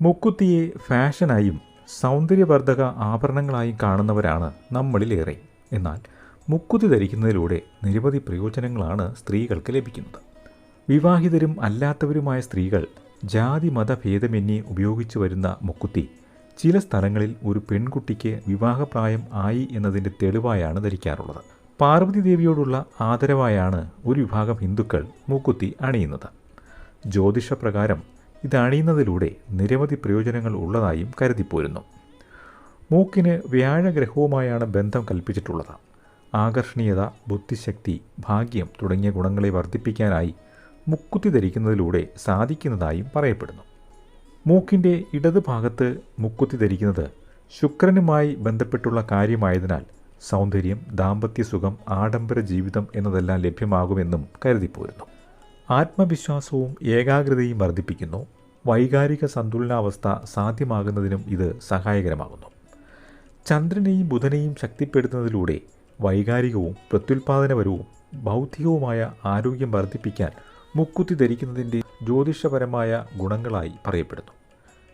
മുക്കുത്തിയെ ഫാഷനായും സൗന്ദര്യവർദ്ധക ആഭരണങ്ങളായും കാണുന്നവരാണ് നമ്മളിലേറെ. എന്നാൽ മുക്കുത്തി ധരിക്കുന്നതിലൂടെ നിരവധി പ്രയോജനങ്ങളാണ് സ്ത്രീകൾക്ക് ലഭിക്കുന്നത്. വിവാഹിതരും അല്ലാത്തവരുമായ സ്ത്രീകൾ ജാതി മതഭേദമന്യേ ഉപയോഗിച്ചു വരുന്ന മുക്കുത്തി ചില സ്ഥലങ്ങളിൽ ഒരു പെൺകുട്ടിക്ക് വിവാഹപ്രായം ആയി എന്നതിന്റെ തെളിവായാണ് ധരിക്കാറുള്ളത്. പാർവതി ദേവിയോടുള്ള ആദരവായാണ് ഒരു വിഭാഗം ഹിന്ദുക്കൾ മൂക്കുത്തി അണിയുന്നത്. ജ്യോതിഷപ്രകാരം ഇത് അണിയുന്നതിലൂടെ നിരവധി പ്രയോജനങ്ങൾ ഉള്ളതായും കരുതിപ്പോരുന്നു. മൂക്കിന് വ്യാഴഗ്രഹവുമായാണ് ബന്ധം കൽപ്പിച്ചിട്ടുള്ളത്. ആകർഷണീയത ബുദ്ധിശക്തി ഭാഗ്യം തുടങ്ങിയ ഗുണങ്ങളെ വർദ്ധിപ്പിക്കാനായി മുക്കുത്തി ധരിക്കുന്നതിലൂടെ സാധിക്കുന്നതായും പറയപ്പെടുന്നു. മൂക്കിന്റെ ഇടത് ഭാഗത്ത് മുക്കുത്തി ധരിക്കുന്നത് ശുക്രനുമായി ബന്ധപ്പെട്ടുള്ള കാര്യമായതിനാൽ സൗന്ദര്യം ദാമ്പത്യസുഖം ആഡംബര ജീവിതം എന്നതെല്ലാം ലഭ്യമാകുമെന്നും കരുതിപ്പോരുന്നു. ആത്മവിശ്വാസവും ഏകാഗ്രതയും വർദ്ധിപ്പിക്കുന്നു. വൈകാരിക സന്തുലനാവസ്ഥ സാധ്യമാകുന്നതിനും ഇത് സഹായകരമാകുന്നു. ചന്ദ്രനെയും ബുധനെയും ശക്തിപ്പെടുത്തുന്നതിലൂടെ വൈകാരികവും പ്രത്യുൽപാദനപരവും ബൗദ്ധികവുമായ ആരോഗ്യം വർദ്ധിപ്പിക്കാൻ മുക്കുത്തി ധരിക്കുന്നതിന്റെ ജ്യോതിഷപരമായ ഗുണങ്ങളായി പറയപ്പെടുന്നു.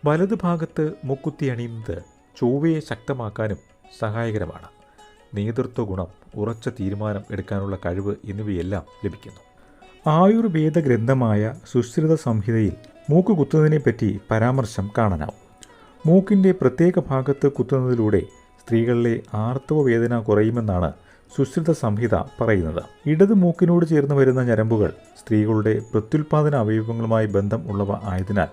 വലതുഭാഗത്ത് മുക്കുത്തി അണിയുന്നത് ചൊവ്വയെ ശക്തമാക്കാനും സഹായകരമാണ്. നേതൃത്വ ഗുണം ഉറച്ച തീരുമാനം എടുക്കാനുള്ള കഴിവ് എന്നിവയെല്ലാം ലഭിക്കുന്നു. ആയുർവേദ ഗ്രന്ഥമായ സുശ്രിത സംഹിതയിൽ മൂക്ക് കുത്തുന്നതിനെപ്പറ്റി പരാമർശം കാണാനാവും. മൂക്കിന്റെ പ്രത്യേക ഭാഗത്ത് കുത്തുന്നതിലൂടെ സ്ത്രീകളിലെ ആർത്തവ വേദന കുറയുമെന്നാണ് സുശ്രിത സംഹിത പറയുന്നത്. ഇടത് മൂക്കിനോട് ചേർന്ന് വരുന്ന ഞരമ്പുകൾ സ്ത്രീകളുടെ പ്രത്യുൽപാദന അവയവങ്ങളുമായി ബന്ധം ഉള്ളവ ആയതിനാൽ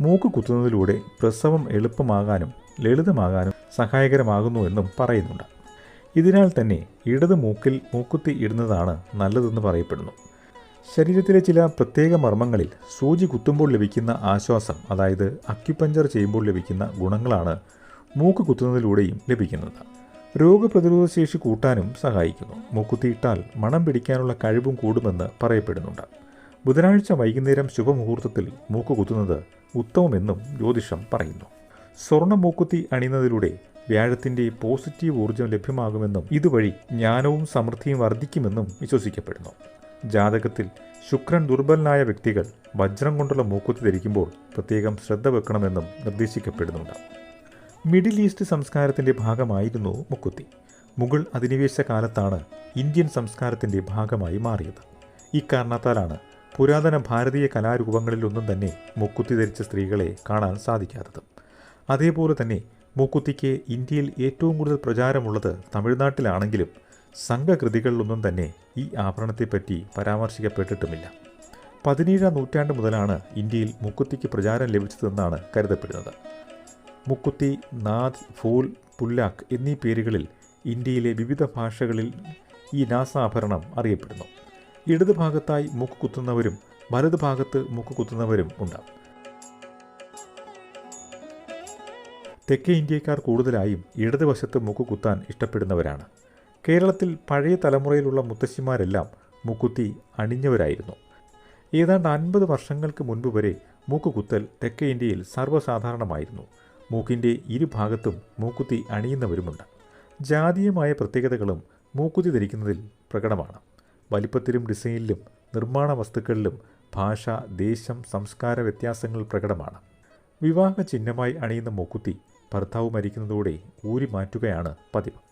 മൂക്ക് കുത്തുന്നതിലൂടെ പ്രസവം എളുപ്പമാകാനും ലളിതമാകാനും സഹായകരമാകുന്നുവെന്നും പറയുന്നുണ്ട്. ഇതിനാൽ തന്നെ ഇടത് മൂക്കിൽ മൂക്കുത്തി ഇടുന്നതാണ് നല്ലതെന്ന് പറയപ്പെടുന്നു. ശരീരത്തിലെ ചില പ്രത്യേക മർമ്മങ്ങളിൽ സൂചി കുത്തുമ്പോൾ ലഭിക്കുന്ന ആശ്വാസം അതായത് അക്യുപഞ്ചർ ചെയ്യുമ്പോൾ ലഭിക്കുന്ന ഗുണങ്ങളാണ് മൂക്ക് കുത്തുന്നതിലൂടെയും ലഭിക്കുന്നത്. രോഗപ്രതിരോധ ശേഷി കൂട്ടാനും സഹായിക്കുന്നു. മൂക്കുത്തിയിട്ടാൽ മണം പിടിക്കാനുള്ള കഴിവും കൂടുമെന്ന് പറയപ്പെടുന്നുണ്ട്. ബുധനാഴ്ച വൈകുന്നേരം ശുഭമുഹൂർത്തത്തിൽ മൂക്ക് കുത്തുന്നത് ഉത്തമമെന്നും ജ്യോതിഷം പറയുന്നു. സ്വർണ മൂക്കുത്തി അണിയുന്നതിലൂടെ വ്യാഴത്തിന്റെ പോസിറ്റീവ് ഊർജം ലഭ്യമാകുമെന്നും ഇതുവഴി ജ്ഞാനവും സമൃദ്ധിയും വർദ്ധിക്കുമെന്നും വിശ്വസിക്കപ്പെടുന്നു. ജാതകത്തിൽ ശുക്രൻ ദുർബലനായ വ്യക്തികൾ വജ്രം കൊണ്ടുള്ള മൂക്കുത്തി ധരിക്കുമ്പോൾ പ്രത്യേകം ശ്രദ്ധ വെക്കണമെന്നും നിർദ്ദേശിക്കപ്പെടുന്നുണ്ട്. മിഡിൽ ഈസ്റ്റ് സംസ്കാരത്തിന്റെ ഭാഗമായിരുന്നു മുക്കുത്തി. മുഗൾ അധിനിവേശ കാലത്താണ് ഇന്ത്യൻ സംസ്കാരത്തിന്റെ ഭാഗമായി മാറിയത്. ഇക്കാരണത്താലാണ് പുരാതന ഭാരതീയ കലാരൂപങ്ങളിലൊന്നും തന്നെ മുക്കുത്തി ധരിച്ച സ്ത്രീകളെ കാണാൻ സാധിക്കാത്തത്. അതേപോലെ തന്നെ മൂക്കുത്തിക്ക് ഇന്ത്യയിൽ ഏറ്റവും കൂടുതൽ പ്രചാരമുള്ളത് തമിഴ്നാട്ടിലാണെങ്കിലും സംഘകൃതികളിലൊന്നും തന്നെ ഈ ആഭരണത്തെപ്പറ്റി പരാമർശിക്കപ്പെട്ടിട്ടുമില്ല. പതിനേഴാം നൂറ്റാണ്ട് മുതലാണ് ഇന്ത്യയിൽ മുക്കുത്തിക്ക് പ്രചാരം ലഭിച്ചതെന്നാണ് കരുതപ്പെടുന്നത്. മുക്കുത്തി നാദ് ഫൂൽ പുല്ലാക്ക് എന്നീ പേരുകളിൽ ഇന്ത്യയിലെ വിവിധ ഭാഷകളിൽ ഈ നാസാഭരണം അറിയപ്പെടുന്നു. ഇടത് ഭാഗത്തായി മുക്ക് കുത്തുന്നവരും വലത് ഭാഗത്ത് മുക്ക് കുത്തുന്നവരും ഉണ്ട്. തെക്കേ ഇന്ത്യക്കാർ കൂടുതലായും ഇടതുവശത്ത് മുക്ക് കുത്താൻ ഇഷ്ടപ്പെടുന്നവരാണ്. കേരളത്തിൽ പഴയ തലമുറയിലുള്ള മുത്തശ്ശിമാരെല്ലാം മുക്കുത്തി അണിഞ്ഞവരായിരുന്നു. ഏതാണ്ട് അൻപത് വർഷങ്ങൾക്ക് മുൻപ് വരെ മൂക്കുകുത്തൽ തെക്കേ ഇന്ത്യയിൽ സർവസാധാരണമായിരുന്നു. മൂക്കിന്റെ ഇരുഭാഗത്തും മൂക്കുത്തി അണിയുന്നവരുമുണ്ട്. ജാതീയമായ പ്രത്യേകതകളും മൂക്കുത്തി ധരിക്കുന്നതിൽ പ്രകടമാണ്. വലിപ്പത്തിലും ഡിസൈനിലും നിർമ്മാണ വസ്തുക്കളിലും ഭാഷ ദേശം സംസ്കാര വ്യത്യാസങ്ങൾ പ്രകടമാണ്. വിവാഹ ചിഹ്നമായി അണിയുന്ന മൂക്കുത്തി ഭർത്താവ് മരിക്കുന്നതോടെ ഊരി മാറ്റുകയാണ് പതിവ്.